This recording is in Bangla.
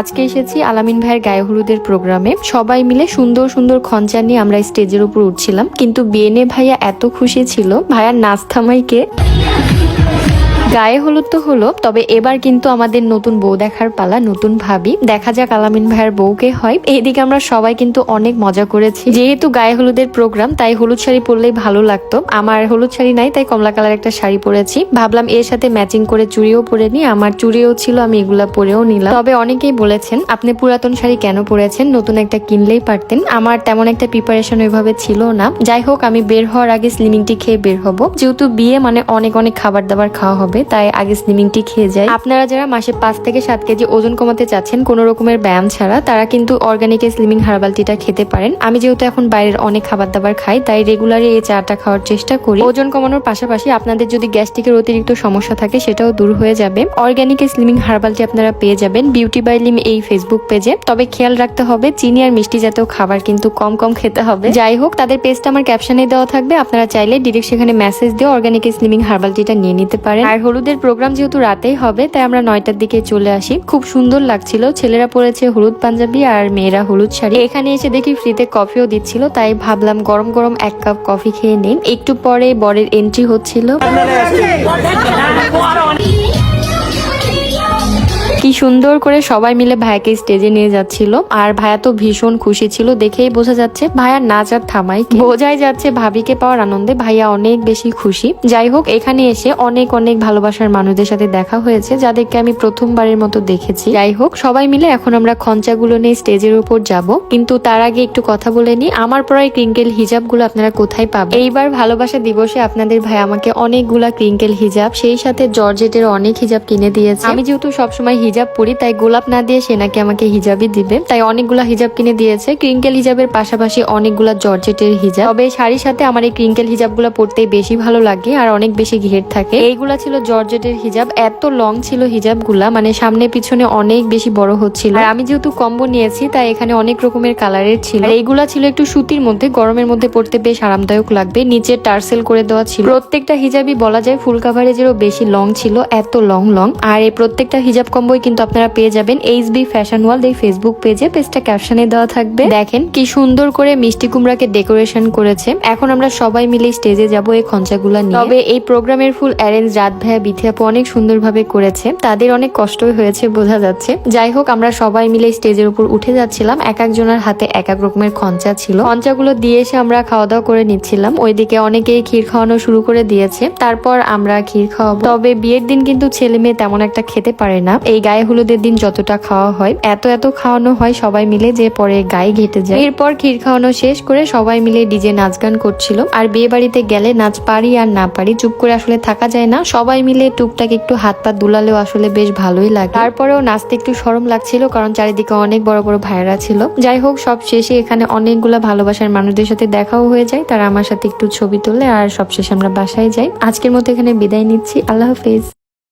আজকে এসেছি আলামিন ভাইয়ের গায়ে হলুদের প্রোগ্রামে। সবাই মিলে সুন্দর সুন্দর খঞ্চা নিয়ে আমরা স্টেজের উপর উঠছিলাম। কিন্তু বিএনএ ভাইয়া এত খুশি ছিল। ভাইয়ার নাচ থামাইকে গায়ে হলুদ তো হলো, তবে এবার কিন্তু আমাদের নতুন বউ দেখার পালা, নতুন ভাবি। দেখা যাক আলামিন ভাইয়ের বউকে হয়। এইদিকে আমরা সবাই কিন্তু অনেক মজা করেছি। যেহেতু গায়ে হলুদের প্রোগ্রাম, তাই হলুদ শাড়ি পরলেই ভালো লাগতো। আমার হলুদ শাড়ি নাই, তাই কমলা কালার একটা শাড়ি পরেছি। ভাবলাম এর সাথে ম্যাচিং করে চুড়িও পরে নি আমার চুড়িও ছিল, আমি এগুলা পরেও নিলাম। তবে অনেকেই বলেছেন, আপনি পুরাতন শাড়ি কেন পরেছেন? নতুন একটা কিনলেই পারতেন। আমার তেমন একটা প্রিপারেশন ওইভাবে ছিল না। যাই হোক, আমি বের হওয়ার আগে স্লিমিংটি খেয়ে বের হব। যেহেতু বিয়ে মানে অনেক অনেক খাবার দাবার খাওয়া হবে। তাই আগে স্লিমিংটি খেয়ে যাই। আপনারা যারা মাসে পাঁচ থেকে সাত কেজি ওজন কমাতে চাচ্ছেন, কোনো রকমের ব্যায়াম ছাড়া, তারা কিন্তু অর্গানিক স্লিমিং হার্বাল টিটা খেতে পারেন। আমি যেহেতু এখন বাইরের অনেক খাবার দাবার খাই, তাই রেগুলারই এই চাটা খাওয়ার চেষ্টা করি। ওজন কমানোর পাশাপাশি আপনাদের যদি গ্যাস্ট্রিকের অতিরিক্ত সমস্যা থাকে, সেটাও দূর হয়ে যাবে। অর্গানিক স্লিমিং হার্বালটি আপনারা পেয়ে যাবেন বিউটি বাই লিম এই ফেসবুক পেজে তবে খেয়াল রাখতে হবে, চিনি আর মিষ্টি জাতীয় খাবার কিন্তু কম কম খেতে হবে। যাই হোক, তাদের পেজটা আমার ক্যাপশনে দেওয়া থাকবে। আপনারা চাইলে ডিরেক্ট সেখানে মেসেজ দিয়ে অর্গানিক স্লিমিং হার্বাল টিটা নিয়ে নিতে পারেন। আর হলুদের প্রোগ্রাম যেহেতু রাতেই হবে, তাই আমরা নয়টার দিকে চলে আসি। খুব সুন্দর লাগছিল। ছেলেরা পরেছে হলুদ পাঞ্জাবি আর মেয়েরা হলুদ শাড়ি। এখানে এসে দেখি ফ্রিতে কফিও দিচ্ছিল, তাই ভাবলাম গরম গরম এক কাপ কফি খেয়ে নিন একটু পরে বরের এন্ট্রি হচ্ছিল। কি সুন্দর করে সবাই মিলে ভাইয়াকে স্টেজে নিয়ে যাচ্ছিল। আর ভাইয়া তো ভীষণ খুশি ছিল, দেখেই বোঝা যাচ্ছে ভাইয়ার নাচ আর থামাই বোঝাই যাচ্ছে ভাবিকে পাওয়ার আনন্দে ভাইয়া অনেক বেশি খুশি। যাই হোক, এখানে এসে অনেক অনেক ভালোবাসার মানুষদের সাথে দেখা হয়েছে, যাদেরকে আমি প্রথমবারের মতো দেখেছি। যাই হোক, সবাই মিলে এখন আমরা খঞ্চাগুলো নিয়ে স্টেজের উপর যাব। কিন্তু তার আগে একটু কথা বলে নি আমার পরাই ক্রিঙ্কেল হিজাবগুলো আপনারা কোথায় পাবেন? এইবার ভালোবাসা দিবসে আপনাদের ভাই আমাকে অনেকগুলা ক্রিঙ্কেল হিজাব, সেই সাথে জর্জেটের অনেক হিজাব কিনে দিয়েছে। আমি যেহেতু সবসময় হিজাব পরি, তাই গোলাপ না দিয়ে সে নাকি আমাকে হিজাবই দিবে। তাই অনেকগুলা হিজাব কিনে দিয়েছে। ক্রিঙ্কেল হিজাবের পাশাপাশি অনেকগুলা জর্জেটের হিজাব। তবে শাড়ির সাথে আমার এই ক্রিঙ্কেল হিজাবগুলো পরতে বেশি ভালো লাগে আর অনেক বেশি ঘের থাকে। এইগুলা ছিল জর্জেটের হিজাব। এত লং ছিল হিজাবগুলা মানে সামনে পিছনে অনেক বেশি বড় হচ্ছিল। আর আমি যেহেতু কম্বো নিয়েছি, তাই এখানে অনেক রকমের কালারের ছিল। আর এইগুলা ছিল একটু সুতির মধ্যে, গরমের মধ্যে পড়তে বেশ আরামদায়ক লাগবে। নিচে টার্সেল করে দেওয়া ছিল। প্রত্যেকটা হিজাবই বলা যায় ফুল কাভারেজেরও বেশি লং ছিল, এত লং লং। আর এই প্রত্যেকটা হিজাব কম্বোই কিন্তু আপনারা পেয়ে যাবেন এইচ বি ফ্যাশন ওয়ার্ল্ড এই ফেসবুক পেজে পেজটা ক্যাপশনে দেওয়া থাকবে। দেখেন কি সুন্দর করে মিষ্টি কুমড়াকে ডেকোরেশন করেছে। এখন আমরা সবাই মিলে স্টেজে যাব এই খঞ্চাগুলা নিয়ে। তবে এই প্রোগ্রামের ফুল অ্যারেঞ্জ রাত ভাইয়া, বিথি আপু অনেক সুন্দরভাবে করেছে। তাদের অনেক কষ্টই হয়েছে বোঝা যাচ্ছে। যাই হোক, আমরা সবাই মিলে স্টেজের উপর উঠে যাচ্ছিলাম। এক একজনের হাতে এক এক রকমের খঞ্চা ছিল। খঞ্চাগুলো দিয়ে এসে আমরা খাওয়া দাওয়া করে নিচ্ছিলাম। ওইদিকে অনেকেই ক্ষীর খাওয়ানো শুরু করে দিয়েছে। তারপর আমরা ক্ষীর খাওয়াবো। তবে বিয়ের দিন কিন্তু ছেলে মেয়ে তেমন একটা খেতে পারে না। এই গায়ে হলুদের দিন যতটা খাওয়া হয়, এত এত খাওয়ানো হয় সবাই মিলে যে পরে গায়ে ঘেটে যায়। এরপর ক্ষীর খাওয়ানো শেষ করে সবাই মিলে ডিজে নাচ গান করছিল। আর বিয়ে বাড়িতে গেলে নাচ পারি আর না পারি, চুপ করে আসলে থাকা যায় না। সবাই মিলে টুকটাক একটু হাত পা দুলালেও আসলে বেশ ভালোই লাগে। তারপরেও নাচতে একটু সরম লাগছিল কারণ চারিদিকে অনেক বড় বড় ভাইরা ছিল। যাই হোক, সব শেষে এখানে অনেকগুলা ভালোবাসার মানুষদের সাথে দেখাও হয়ে যায়। তারা আমার সাথে একটু ছবি তোলে আর সব শেষে আমরা বাসায় যাই। আজকের মতো এখানে বিদায় নিচ্ছি। আল্লাহ হাফিজ।